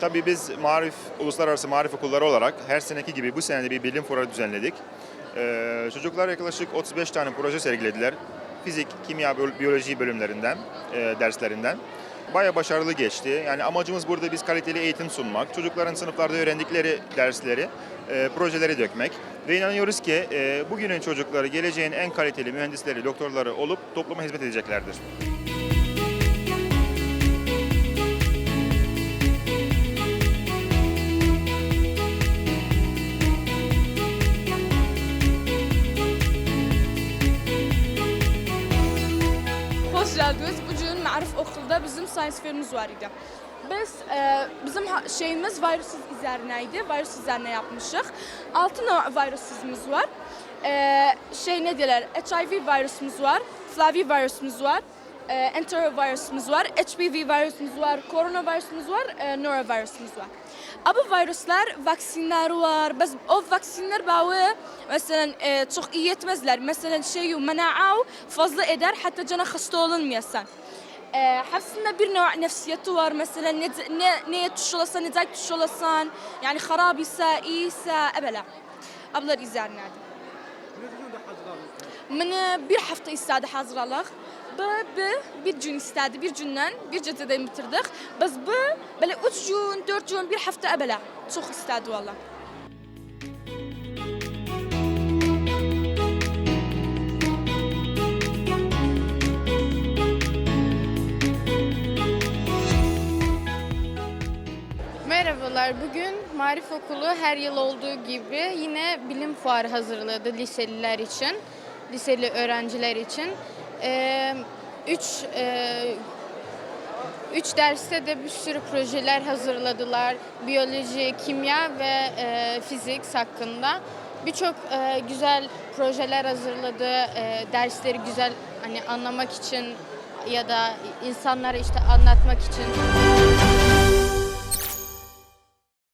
Tabii biz Marif, Uluslararası Marif Okulları olarak her seneki gibi bu sene de bir bilim fuarı düzenledik. Ee, çocuklar yaklaşık 35 tane proje sergilediler. Fizik, kimya, biyolo- biyoloji bölümlerinden, e, derslerinden. Baya başarılı geçti. Yani amacımız burada biz kaliteli eğitim sunmak, çocukların sınıflarda öğrendikleri dersleri, e, projeleri dökmek. Ve inanıyoruz ki e, bugünün çocukları geleceğin en kaliteli mühendisleri, doktorları olup topluma hizmet edeceklerdir. Hoş geldiniz. Bugün Marif Okul'da bizim science fair'imiz var idi. Biz e, bizim şeyimiz virüsüz üzerineydi. Virüs üzerine yapmışık. Altı no- virüsümüz var. E, şey ne diyorlar? HIV virüsümüz var. Flavi virüsümüz var. E, enterovirüsümüz var. HPV virüsümüz var. Koronavirüsümüz var. E, norovirüsümüz var. Ama virüsler, vaksinler var. Bes o vaksinler bağı mesela e, çok iyi yetmezler. Mesela şey menaa fazla eder hatta cana hasta olunmayasan. E, hepsinde bir növ nefsiyeti var. Mesela ne, ne, neye tuş olasan, ne tuş olasan. Yani harab ise, iyiyse, ebele. Ablar izlerlerdi. من bir hafta istedi hazırlıq. Bu, bu bir gün istedi, bir gündən bir gecədən bitirdik. Biz bu belə 3 gün, 4 gün, bir hafta əbələ çox istedi valla. Merhabalar. Bugün Marif Okulu her yıl olduğu gibi yine bilim fuarı hazırladı liseliler için, liseli öğrenciler için. Ee, üç, e, üç derste de bir sürü projeler hazırladılar. Biyoloji, kimya ve e, fizik hakkında. Birçok e, güzel projeler hazırladı. E, dersleri güzel hani anlamak için ya da insanlara işte anlatmak için.